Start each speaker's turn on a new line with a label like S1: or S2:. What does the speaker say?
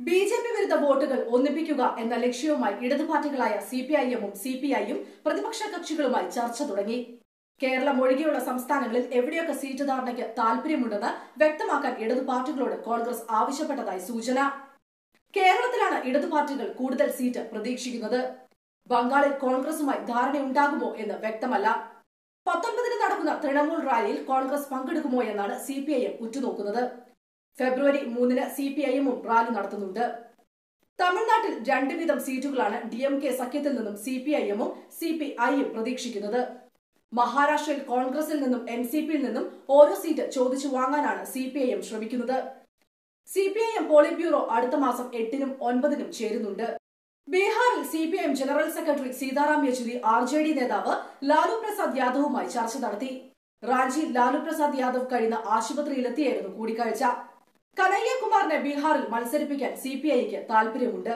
S1: B J P വിരുദ്ധ വോട്ടുകൾ ഒന്നിപ്പിക്കുക എന്ന ലക്ഷ്യവുമായി ഇടതു പാർട്ടികളായ സി പി ഐ എമ്മും സി പി ഐയും പ്രതിപക്ഷ കക്ഷികളുമായി ചർച്ച തുടങ്ങി. കേരളം ഒഴികെയുള്ള സംസ്ഥാനങ്ങളിൽ എവിടെയൊക്കെ സീറ്റ് ധാരണയ്ക്ക് താൽപര്യമുണ്ടെന്ന് വ്യക്തമാക്കാൻ ഇടതു പാർട്ടികളോട് കോൺഗ്രസ് ആവശ്യപ്പെട്ടതായി സൂചന. കേരളത്തിലാണ് ഇടതു പാർട്ടികൾ കൂടുതൽ സീറ്റ് പ്രതീക്ഷിക്കുന്നത്. ബംഗാളിൽ കോൺഗ്രസുമായി ധാരണയുണ്ടാകുമോ എന്ന് വ്യക്തമല്ല. പത്തൊൻപതിന് നടക്കുന്ന തൃണമൂൽ റാലിയിൽ കോൺഗ്രസ് പങ്കെടുക്കുമോ എന്നാണ് സി പി ഐ എം ഉറ്റുനോക്കുന്നത്. ഫെബ്രുവരി മൂന്നിന് സി പി ഐ എമ്മും റാലി നടത്തുന്നുണ്ട്. തമിഴ്നാട്ടിൽ രണ്ട് വീതം സീറ്റുകളാണ് ഡി എം കെ സഖ്യത്തിൽ നിന്നും സി പി ഐ എമ്മും സി പി ഐയും പ്രതീക്ഷിക്കുന്നത്. മഹാരാഷ്ട്രയിൽ കോൺഗ്രസിൽ നിന്നും എൻ സി പിയിൽ നിന്നും ഓരോ സീറ്റ് ചോദിച്ചു വാങ്ങാനാണ് സി പി ഐ എം ശ്രമിക്കുന്നത്. C P I M politburo അടുത്ത മാസം എട്ടിനും ഒൻപതിനും ചേരുന്നുണ്ട്. ബീഹാറിൽ C P M general secretary Sitaram Yechury R J D നേതാവ് ലാലു പ്രസാദ് യാദവുമായി ചർച്ച നടത്തി. റാഞ്ചിയിൽ ലാലു പ്രസാദ് യാദവ് കഴിയുന്ന ആശുപത്രിയിലെത്തിയായിരുന്നു കൂടിക്കാഴ്ച. കനയ്യകുമാറിനെ ബീഹാറിൽ മത്സരിപ്പിക്കാൻ സി പി ഐക്ക് താൽപര്യമുണ്ട്